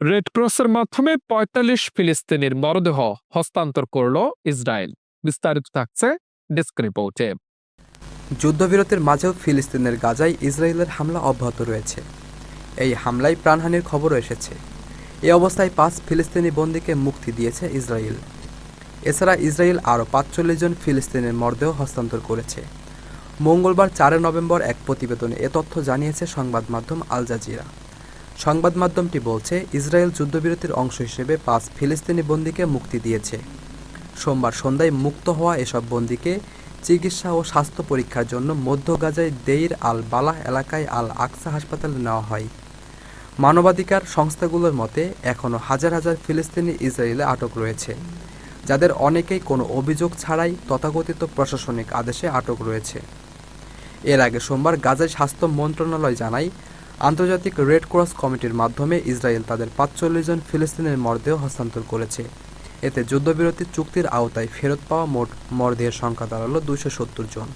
Red ক্রসের মাধ্যমে পঁয়তাল্লিশ ফিলিস্তিনির মরদেহ হস্তান্তর করল ইসরায়েল। বিস্তারিত থাকছে ডেস্ক রিপোর্টে। যুদ্ধবিরতির মাঝেও ফিলিস্তিনের গাজায় ইসরায়েলের হামলা অব্যাহত রয়েছে। এই হামলায় প্রাণহানির খবরও এসেছে। এ অবস্থায় পাঁচ ফিলিস্তিনি বন্দীকে মুক্তি দিয়েছে ইসরায়েল। এছাড়া ইসরায়েল আরও পাঁচচল্লিশ জন ফিলিস্তিনের মরদেহ হস্তান্তর করেছে। মঙ্গলবার চারে নভেম্বর এক প্রতিবেদনে এ তথ্য জানিয়েছে সংবাদ মাধ্যম আল জাজিরা। সংবাদ মাধ্যমটি বলছে, ইসরায়েল যুদ্ধবিরতির অংশ হিসেবে পাঁচ ফিলিস্তিনি বন্দীকে মুক্তি দিয়েছে। সোমবার সন্ধ্যায় মুক্ত হওয়া এসব বন্দীকে চিকিৎসা ও স্বাস্থ্য পরীক্ষার জন্য মধ্য গাজায় দেইর আল বালাহ এলাকায় আল আকসা হাসপাতালে নেওয়া হয়। মানবাধিকার সংস্থাগুলোর মতে, এখনও হাজার হাজার ফিলিস্তিনি ইসরায়েলে আটক রয়েছে। যাদের অনেকেই কোনো অভিযোগ ছাড়াই তথাকথিত প্রশাসনিক আদেশে আটক রয়েছে। এর আগে সোমবার গাজায় স্বাস্থ্য মন্ত্রণালয় জানায় আন্তর্জাতিক রেড ক্রস কমিটির মাধ্যমে ইসরায়েল তাদের পাঁচচল্লিশ জন ফিলিস্তিনের মরদেহ হস্তান্তর করেছে। এতে যুদ্ধবিরতি চুক্তির আওতায় ফেরত পাওয়া মোট মরদেহের সংখ্যা দাঁড়াল দুশো সত্তর জন।